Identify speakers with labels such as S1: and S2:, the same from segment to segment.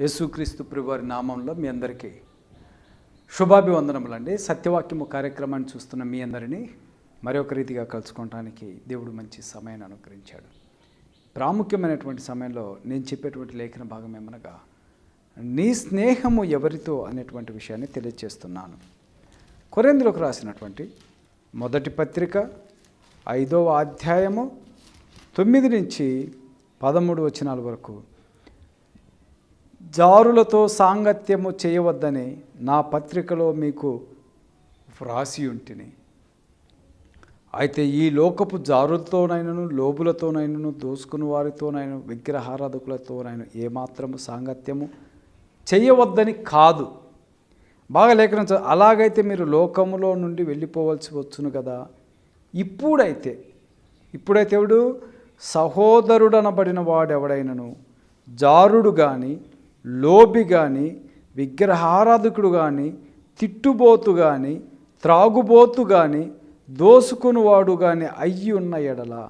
S1: యేసుక్రీస్తు ప్రభువారి నామంలో మీ అందరికీ శుభాభివందనములండి. సత్యవాక్యము కార్యక్రమాన్ని చూస్తున్న మీ అందరినీ మరొక రీతిగా కలుసుకోవడానికి దేవుడు మంచి సమయాన్ని అనుగ్రహించాడు. ప్రాముఖ్యమైనటువంటి సమయంలో నేను చెప్పేటువంటి లేఖన భాగం ఏమనగా నీ స్నేహము ఎవరితో అనేటువంటి విషయాన్ని తెలియజేస్తున్నాను కొరేందులకు రాసినటువంటి మొదటి పత్రిక ఐదవ అధ్యాయము తొమ్మిది నుంచి పదమూడు వచనాల వరకు జారులతో సాంగత్యము చేయవద్దని నా పత్రికలో మీకు వ్రాసి ఉంటిని. అయితే ఈ లోకపు జారులతోనైనను లోబులతోనైనను దోసుకుని వారితోనైనా విగ్రహారాధకులతోనైనా ఏమాత్రము సాంగత్యము చేయవద్దని కాదు. బాగా లేఖనం అలాగైతే మీరు లోకములో నుండి వెళ్ళిపోవలసి వచ్చును కదా. ఇప్పుడైతే ఇప్పుడైతే ఎవడు? సహోదరుడనబడిన వాడెవడైనను? జారుడు కానీ లోబి కానీ విగ్రహారాధకుడు కానీ తిట్టుబోతు కానీ త్రాగుబోతు కానీ దోసుకునివాడు కానీ అయ్యి ఉన్న ఎడల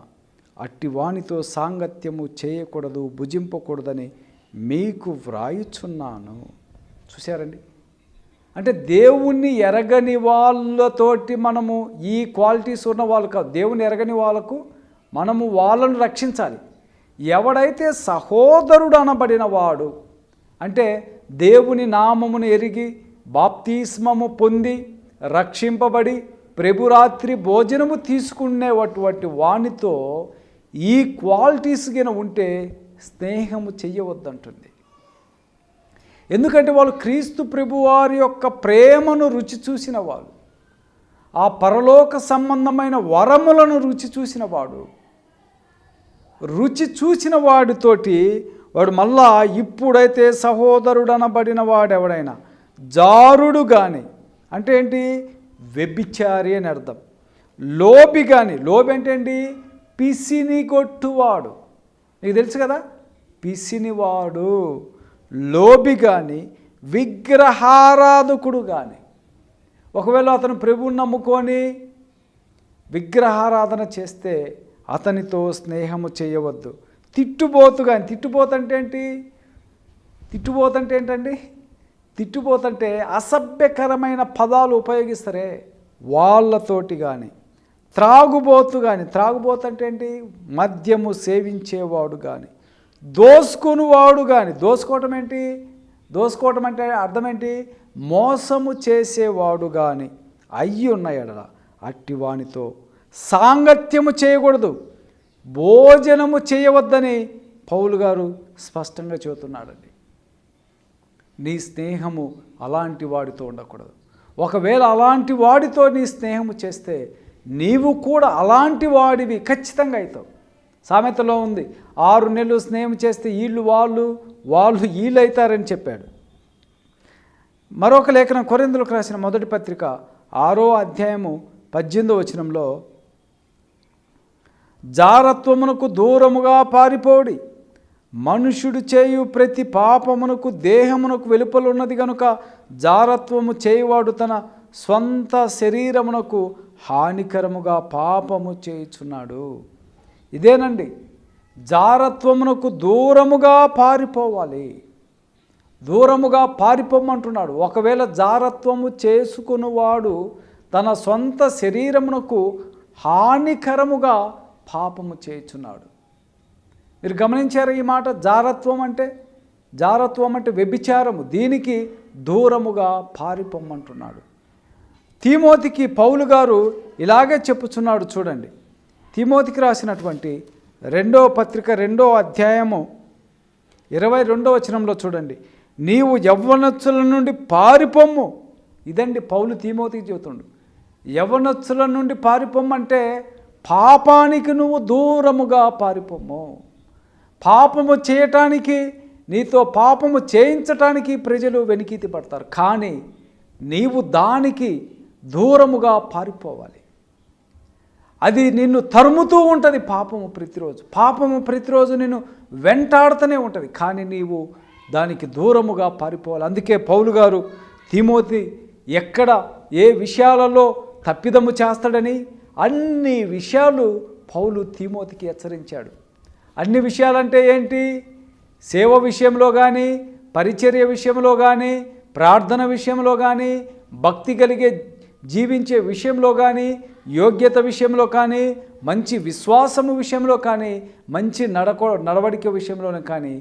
S1: అట్టి వానితో సాంగత్యము చేయకూడదు భుజింపకూడదని మీకు వ్రాయుచున్నాను. చూశారండి? అంటే దేవుణ్ణి ఎరగని వాళ్ళతోటి మనము ఈ క్వాలిటీస్ ఉన్న వాళ్ళు కాదు. దేవుని ఎరగని వాళ్ళకు మనము వాళ్ళను రక్షించాలి. ఎవడైతే సహోదరుడు అనబడిన వాడు అంటే దేవుని నామమును ఎరిగి బాప్తిస్మము పొంది రక్షింపబడి ప్రభురాత్రి భోజనము తీసుకునేటువంటి వానితో ఈ క్వాలిటీస్ గిన ఉంటే స్నేహము చెయ్యవద్దంటుంది. ఎందుకంటే వాళ్ళు క్రీస్తు ప్రభువారి యొక్క ప్రేమను రుచి చూసిన వాళ్ళు. ఆ పరలోక సంబంధమైన వరములను రుచి చూసిన వాడు. రుచి చూసిన వాడితోటి వాడు మళ్ళా ఇప్పుడైతే సహోదరుడనబడిన వాడెవడైనా జారుడు కానీ అంటే ఏంటి? వ్యభిచారి అని అర్థం. లోబి కానీ లోబి అంటే ఏంటి? పిసిని కొట్టువాడు. నీకు తెలుసు కదా? పిసినివాడు. లోబి కానీ విగ్రహారాధకుడు కానీ ఒకవేళ అతను ప్రభువుని నమ్ముకొని విగ్రహారాధన చేస్తే అతనితో స్నేహము చేయవద్దు. తిట్టుబోతు కానీ తిట్టుబోతంటే ఏంటి? తిట్టుబోతంటే ఏంటండి? తిట్టుబోతంటే అసభ్యకరమైన పదాలు ఉపయోగిస్తారే వాళ్ళతోటి కానీ త్రాగుబోతు కానీ త్రాగుబోతు అంటే ఏంటి? మద్యము సేవించేవాడు కానీ దోసుకునివాడు కానీ దోసుకోవటం ఏంటి? దోసుకోవటం అంటే అర్థం ఏంటి? మోసము చేసేవాడు కానీ అయ్యి ఉన్న ఎడల అట్టి వానితో సాంగత్యము చేయకూడదు. భోజనము చేయవద్దని పౌలు గారు స్పష్టంగా చెబుతున్నాడండి. నీ స్నేహము అలాంటి వాడితో ఉండకూడదు. ఒకవేళ అలాంటి వాడితో నీ స్నేహము చేస్తే నీవు కూడా అలాంటి వాడివి ఖచ్చితంగా అవుతావు. సామెతలో ఉంది ఆరు నెలలు స్నేహం చేస్తే వీళ్ళు వాళ్ళు వాళ్ళు వీళ్ళు అవుతారని చెప్పాడు. మరొక లేఖనం కొరిందులకు రాసిన మొదటి పత్రిక ఆరో అధ్యాయము పద్దెనిమిదో వచనంలో జారత్వమునకు దూరముగా పారిపోడి. మనుషుడు చేయు ప్రతి పాపమునకు దేహమునకు వెలుపలున్నది గనుక జారత్వము చేయువాడు తన స్వంత శరీరమునకు హానికరముగా పాపము చేయుచున్నాడు. ఇదేనండి. జారత్వమునకు దూరముగా పారిపోవాలి. దూరముగా పారిపోమంటున్నాడు. ఒకవేళ జారత్వము చేసుకునివాడు తన సొంత శరీరమునకు హానికరముగా పాపము చేయుచున్నాడు. మీరు గమనించారు ఈ మాట? జారత్వం అంటే జారత్వం అంటే వ్యభిచారము. దీనికి దూరముగా పారిపోమ్మంటున్నాడు. తిమోతికి పౌలు గారు ఇలాగే చెప్పుచున్నాడు చూడండి. తిమోతికి రాసినటువంటి రెండో పత్రిక రెండో అధ్యాయము ఇరవై రెండో వచనంలో చూడండి. నీవు యవ్వనచ్చుల నుండి పారిపోమ్ము. ఇదండి పౌలు తీమోతికి చెబుతుండు. యవ్వనచ్చుల నుండి పారిపోమ్మంటే పాపానికి నువ్వు దూరముగా పారిపోము పాపము చేయటానికి నీతో పాపము చేయించటానికి ప్రజలు వెనికితి పడతారు. కానీ నీవు దానికి దూరముగా పారిపోవాలి. అది నిన్ను తరుముతూ ఉంటుంది పాపము ప్రతిరోజు. పాపము ప్రతిరోజు నిన్ను వెంటాడుతూనే ఉంటుంది. కానీ నీవు దానికి దూరముగా పారిపోవాలి. అందుకే పౌలు గారు తిమోతి ఎక్కడ ఏ విషయాలలో తప్పిదము చేస్తాడని అన్ని విషయాలు పౌలు తిమోతికి హెచ్చరించాడు. అన్ని విషయాలంటే ఏంటి? సేవ విషయంలో కానీ పరిచర్య విషయంలో కానీ ప్రార్థన విషయంలో కానీ భక్తి కలిగే జీవించే విషయంలో కానీ యోగ్యత విషయంలో కానీ మంచి విశ్వాసము విషయంలో కానీ మంచి నడక నడవడిక విషయంలోనే కానీ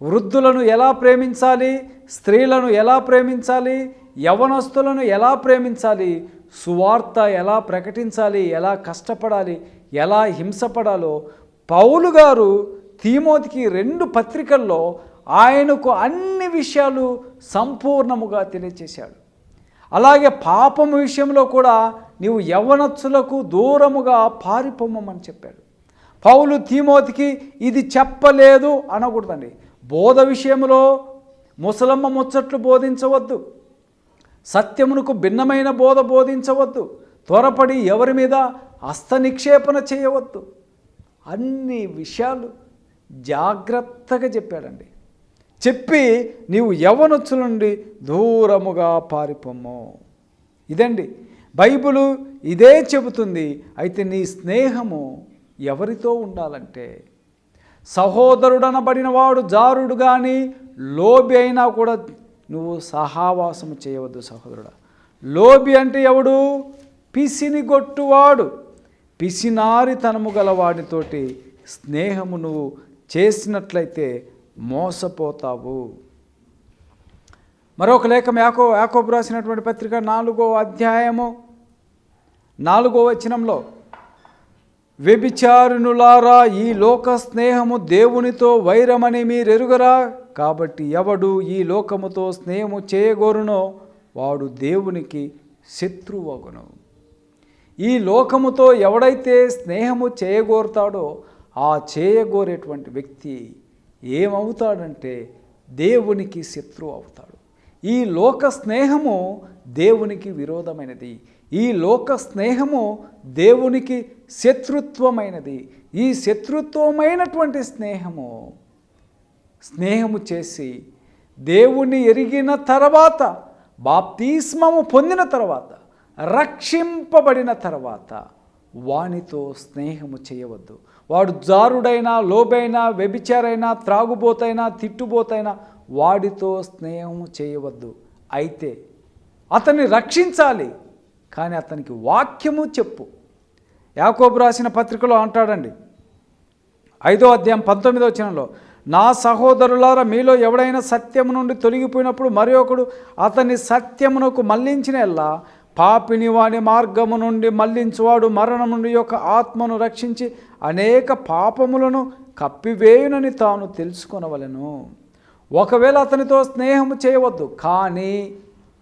S1: వృద్ధులను ఎలా ప్రేమించాలి స్త్రీలను ఎలా ప్రేమించాలి యవనస్తులను ఎలా ప్రేమించాలి సువార్త ఎలా ప్రకటించాలి ఎలా కష్టపడాలి ఎలా హింసపడాలో పౌలు గారు తీమోతికి రెండు పత్రికల్లో ఆయనకు అన్ని విషయాలు సంపూర్ణముగా తెలియచేశాడు. అలాగే పాపము విషయంలో కూడా నీవు యవ్వనత్సులకు దూరముగా పారిపోమని చెప్పాడు. పౌలు తీమోతికి ఇది చెప్పలేదు అనకూడదండి. బోధ విషయంలో ముసలమ్మ ముచ్చట్లు బోధించవద్దు. సత్యమునకు భిన్నమైన బోధ బోధించవద్దు. త్వరపడి ఎవరి మీద హస్త నిక్షేపణ చేయవద్దు. అన్ని విషయాలు జాగ్రత్తగా చెప్పాడండి. చెప్పి నీవు యవనొచ్చు నుండి దూరముగా పారిపోము ఇదండి. బైబిలు ఇదే చెబుతుంది. అయితే నీ స్నేహము ఎవరితో ఉండాలంటే? సహోదరుడనబడిన వాడు జారుడు కానీ లోబి అయినా కూడా నువ్వు సహావాసము చేయవద్దు సహోదరుడా. లోబి అంటే ఎవడు? పిసిని గొట్టువాడు. పిసినారితనము గల వాడితోటి స్నేహము నువ్వు చేసినట్లయితే మోసపోతావు. మరొక లేఖం యాకో యాకోబు రాసినటువంటి పత్రిక నాలుగో అధ్యాయము నాలుగో వచనంలో వ్యభిచారునులారా ఈ లోక స్నేహము దేవునితో వైరమని మీరెరుగరా? కాబట్టి ఎవడు ఈ లోకముతో స్నేహము చేయగోరునో వాడు దేవునికి శత్రువగును. ఈ లోకముతో ఎవడైతే స్నేహము చేయగోరుతాడో ఆ చేయగోరేటువంటి వ్యక్తి ఏమవుతాడంటే దేవునికి శత్రువు అవుతాడు. ఈ లోక స్నేహము దేవునికి విరోధమైనది. ఈ లోక స్నేహము దేవునికి శత్రుత్వమైనది. ఈ శత్రుత్వమైనటువంటి స్నేహము స్నేహము చేసి దేవుణ్ణి ఎరిగిన తర్వాత బాప్తిస్మము పొందిన తర్వాత రక్షింపబడిన తర్వాత వానితో స్నేహము చేయవద్దు. వాడు జారుడైనా లోబైనా వ్యభిచారైనా త్రాగుబోతైనా తిట్టుబోతైనా వాడితో స్నేహము చేయవద్దు. అయితే అతన్ని రక్షించాలి కానీ అతనికి వాక్యము చెప్పు. యాకోబు రాసిన పత్రికలో అంటాడండి ఐదో అధ్యాయం పంతొమ్మిదో వచనంలో నా సహోదరులారా మీలో ఎవడైనా సత్యము నుండి తొలగిపోయినప్పుడు మరి ఒకడు అతని సత్యమునకు మళ్ళించిన ఎల్లా పాపిని వాని మార్గము నుండి మళ్ళించువాడు మరణం నుండి యొక్క ఆత్మను రక్షించి అనేక పాపములను కప్పివేయునని తాను తెలుసుకొనవలెను. ఒకవేళ అతనితో స్నేహము చేయవద్దు కానీ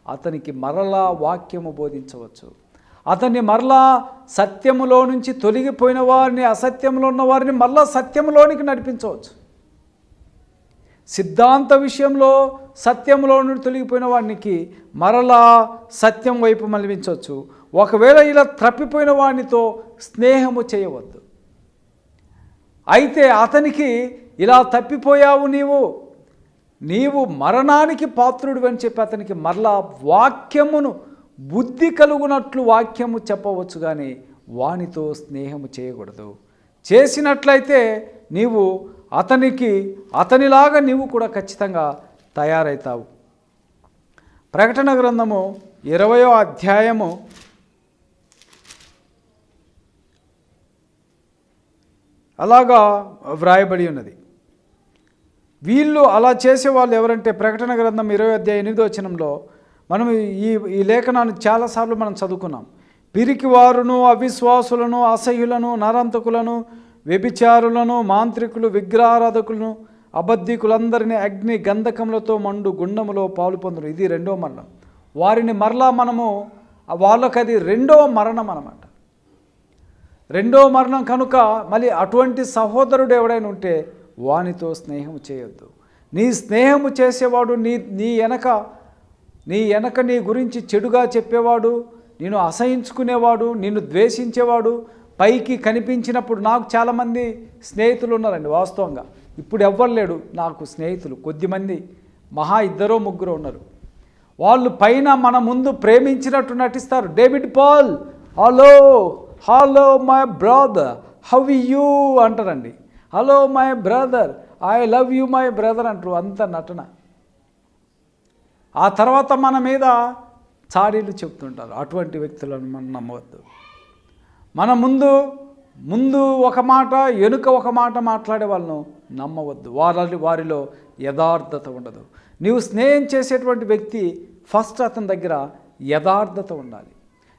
S1: అతనికి మరలా వాక్యము బోధించవచ్చు. అతన్ని మరలా సత్యములో నుంచి తొలగిపోయిన వారిని అసత్యంలో ఉన్న వారిని మరలా సత్యములోనికి నడిపించవచ్చు. సిద్ధాంత విషయంలో సత్యంలో నుండి తొలగిపోయిన వాడికి మరలా సత్యం వైపు మలిపించవచ్చు ఒకవేళ ఇలా తప్పిపోయిన వాడినితో స్నేహము చేయవద్దు. అయితే అతనికి ఇలా తప్పిపోయావు నీవు. నీవు మరణానికి పాత్రుడు అని చెప్పి అతనికి మరలా వాక్యమును బుద్ధి కలుగునట్లు వాక్యము చెప్పవచ్చు కానీ వానితో స్నేహము చేయకూడదు. చేసినట్లయితే నీవు అతనికి అతనిలాగా నీవు కూడా ఖచ్చితంగా తయారవుతావు ప్రకటన గ్రంథము ఇరవయో అధ్యాయము అలాగా వ్రాయబడి ఉన్నది. వీళ్ళు అలా చేసే వాళ్ళు ఎవరంటే ప్రకటన గ్రంథం ఇరవై అధ్యాయ ఎనిమిదో వచనంలో మనం ఈ ఈ లేఖనాన్ని చాలాసార్లు మనం చదువుకున్నాం. పిరికి వారును అవిశ్వాసులను అసహ్యులను నరంతకులను వ్యభిచారులను మాంత్రికులు విగ్రహారాధకులను అబద్ధికులందరినీ అగ్ని గంధకములతో మండు గుండములో పాలు పొందరు. ఇది రెండో మరణం. వారిని మరలా మనము వాళ్ళకి అది రెండో మరణం అనమాట రెండో మరణం కనుక మళ్ళీ అటువంటి సహోదరుడు ఎవడైనా ఉంటే వానితో స్నేహం చేయొద్దు. నీ స్నేహము చేసేవాడు నీ నీ వెనక నీ వెనక నీ గురించి చెడుగా చెప్పేవాడు నేను అసహించుకునేవాడు నిన్ను ద్వేషించేవాడు పైకి కనిపించినప్పుడు నాకు చాలామంది స్నేహితులు ఉన్నారండి వాస్తవంగా. ఇప్పుడు ఎవ్వరు లేడు నాకు స్నేహితులు కొద్దిమంది మహా ఇద్దరో ముగ్గురు ఉన్నారు. వాళ్ళు పైన మన ముందు ప్రేమించినట్టు నటిస్తారు. David Paul hello hello my brother how you? అంటారండి. Hello my brother I love you my brother అంటారు అంత నటన. ఆ తర్వాత మన మీద చాడీలు చెప్తుంటారు. అటువంటి వ్యక్తులను మనం నమ్మవద్దు. మన ముందు ముందు ఒక మాట వెనుక ఒక మాట మాట్లాడే వాళ్ళను నమ్మవద్దు. వారి వారిలో యథార్థత ఉండదు. నీవు స్నేహం చేసేటువంటి వ్యక్తి ఫస్ట్ అతని దగ్గర యథార్థత ఉండాలి.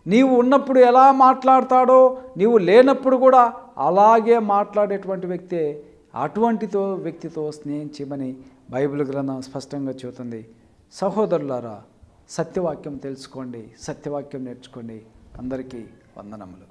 S1: నీవు ఉన్నప్పుడు ఎలా మాట్లాడతాడో నీవు లేనప్పుడు కూడా అలాగే మాట్లాడేటువంటి వ్యక్తే అటువంటితో వ్యక్తితో స్నేహం చేయమని బైబిల్ గ్రంథం స్పష్టంగా చెబుతుంది. సహోదరులారా సత్యవాక్యం తెలుసుకోండి సత్యవాక్యం నేర్చుకోండి. అందరికీ వందనములు.